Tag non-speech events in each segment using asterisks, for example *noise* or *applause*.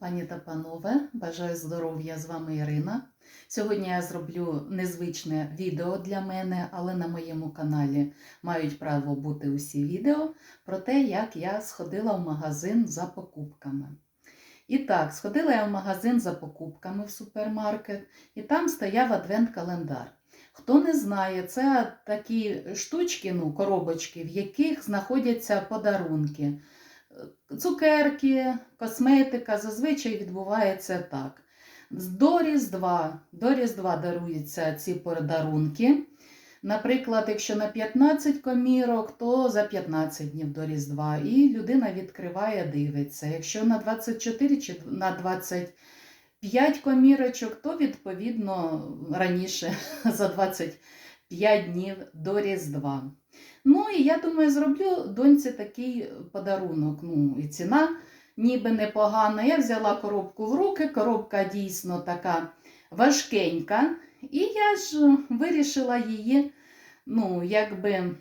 Пані та панове, бажаю здоров'я! З вами Ірина. Сьогодні я зроблю незвичне відео для мене, але на моєму каналі мають право бути усі відео про те, як я сходила в магазин за покупками. І так, сходила я в магазин за покупками в супермаркет, і там стояв адвент-календар. Хто не знає, це такі штучки, ну, коробочки, в яких знаходяться подарунки цукерки, косметика зазвичай відбувається так. До Різдва, до Різдва даруються ці подарунки. Наприклад, якщо на 15 комірок, то за 15 днів до Різдва. І людина відкриває, дивиться. Якщо на 24 чи на 25 комірочок, то відповідно раніше *laughs* за 25 днів до Різдва. Ну і я думаю, зроблю доньці такий подарунок. Ну, і ціна ніби непогана. Я взяла коробку в руки, коробка дійсно така важкенька. І я ж вирішила її, ну, якби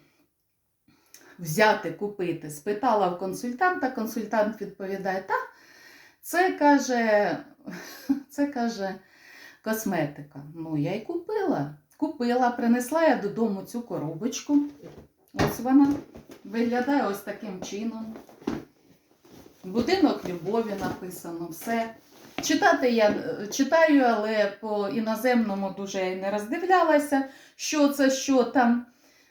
взяти, купити. Спитала в консультанта, консультант відповідає, та це каже, *laughs* це каже косметика. Ну, я й купила. Купила, принесла я додому цю коробочку. Ось вона виглядає ось таким чином. Будинок любові написано, все. Читати я е, читаю, але по іноземному дуже не роздивлялася, що це, що там.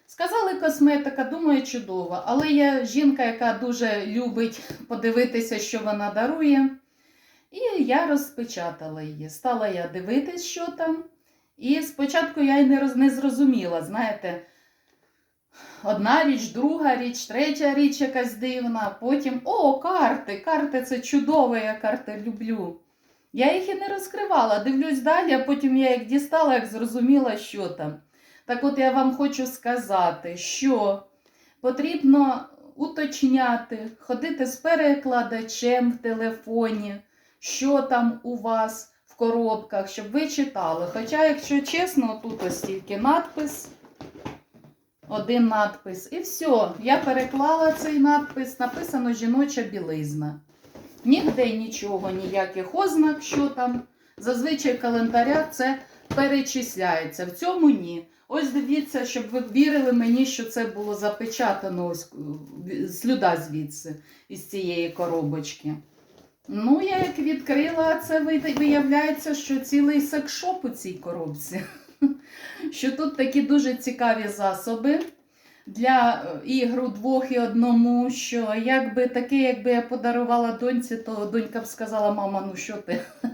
Сказали косметика, думаю, чудово. Але я жінка, яка дуже любить подивитися, що вона дарує. І я розпечатала її. Стала я дивитись, що там. І спочатку я й не, не зрозуміла, знаєте, одна річ, друга річ, третя річ якась дивна. Потім, о, карти! Карти це чудово, я карти люблю. Я їх і не розкривала, дивлюсь далі, а потім я їх дістала, як зрозуміла, що там. Так от я вам хочу сказати, що потрібно уточняти, ходити з перекладачем в телефоні, що там у вас коробках, щоб ви читали. Хоча, якщо чесно, тут ось тільки надпис один надпис. І все. Я переклала цей надпис, написано жіноча білизна. Ніде нічого, ніяких ознак, що там. Зазвичай в календарях це перечисляється. В цьому ні. Ось дивіться, щоб ви вірили мені, що це було запечатано ось слюда звідси, із цієї коробочки. Ну, я як відкрила, це виявляється, що цілий секшоп у цій коробці *laughs* що тут такі дуже цікаві засоби для е, ігру двох і одному. Що якби таке, якби я подарувала доньці, то донька б сказала, мама, ну що ти? *laughs*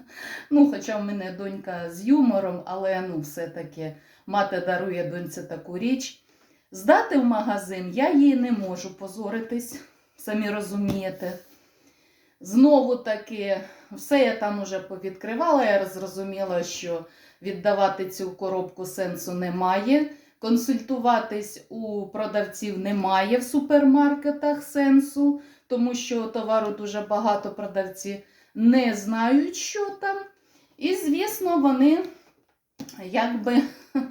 Ну, Хоча в мене донька з юмором, але ну, все-таки мати дарує доньці таку річ. Здати в магазин я її не можу позоритись, самі розумієте. Знову таки, все я там уже повідкривала, я зрозуміла, що віддавати цю коробку сенсу немає. Консультуватись у продавців немає в супермаркетах сенсу, тому що товару дуже багато продавці не знають, що там. І, звісно, вони якби *laughs*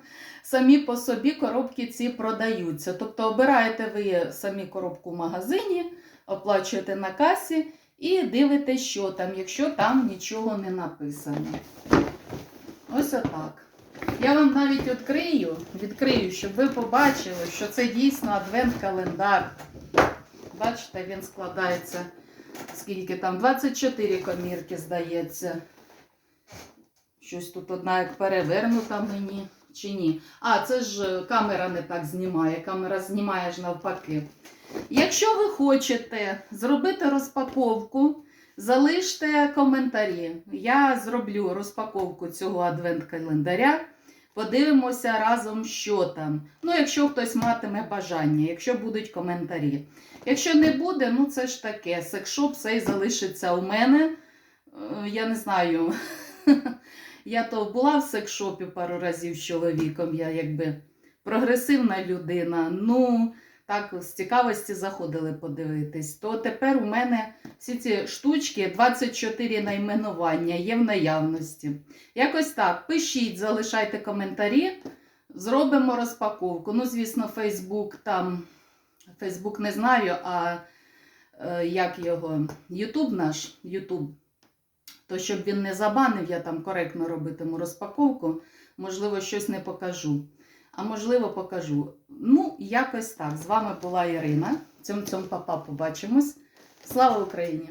самі по собі коробки ці продаються. Тобто обираєте ви самі коробку в магазині, оплачуєте на касі і дивитесь, що там, якщо там нічого не написано. Ось отак. Я вам навіть відкрию, відкрию, щоб ви побачили, що це дійсно адвент-календар. Бачите, він складається, скільки там, 24 комірки, здається. Щось тут одна як перевернута мені чи ні. А, це ж камера не так знімає, камера знімає ж навпаки. Якщо ви хочете зробити розпаковку, залиште коментарі. Я зроблю розпаковку цього адвент-календаря. Подивимося разом, що там. Ну, якщо хтось матиме бажання, якщо будуть коментарі. Якщо не буде, ну це ж таке. Секшоп цей залишиться у мене. Е, Я не знаю. *laughs* Я то була в секшопі пару разів з чоловіком, я якби прогресивна людина. Ну, так, з цікавості заходили подивитись. То тепер у мене всі ці штучки, 24 найменування є в наявності. Якось так. Пишіть, залишайте коментарі, зробимо розпаковку. Ну, звісно, Фейсбук там. Фейсбук не знаю, а е, як його, Ютуб наш, Ютуб То щоб він не забанив, я там коректно робитиму розпаковку, можливо, щось не покажу. А можливо, покажу. Ну, якось так. З вами була Ірина. Цьом цьом папа побачимось. Слава Україні!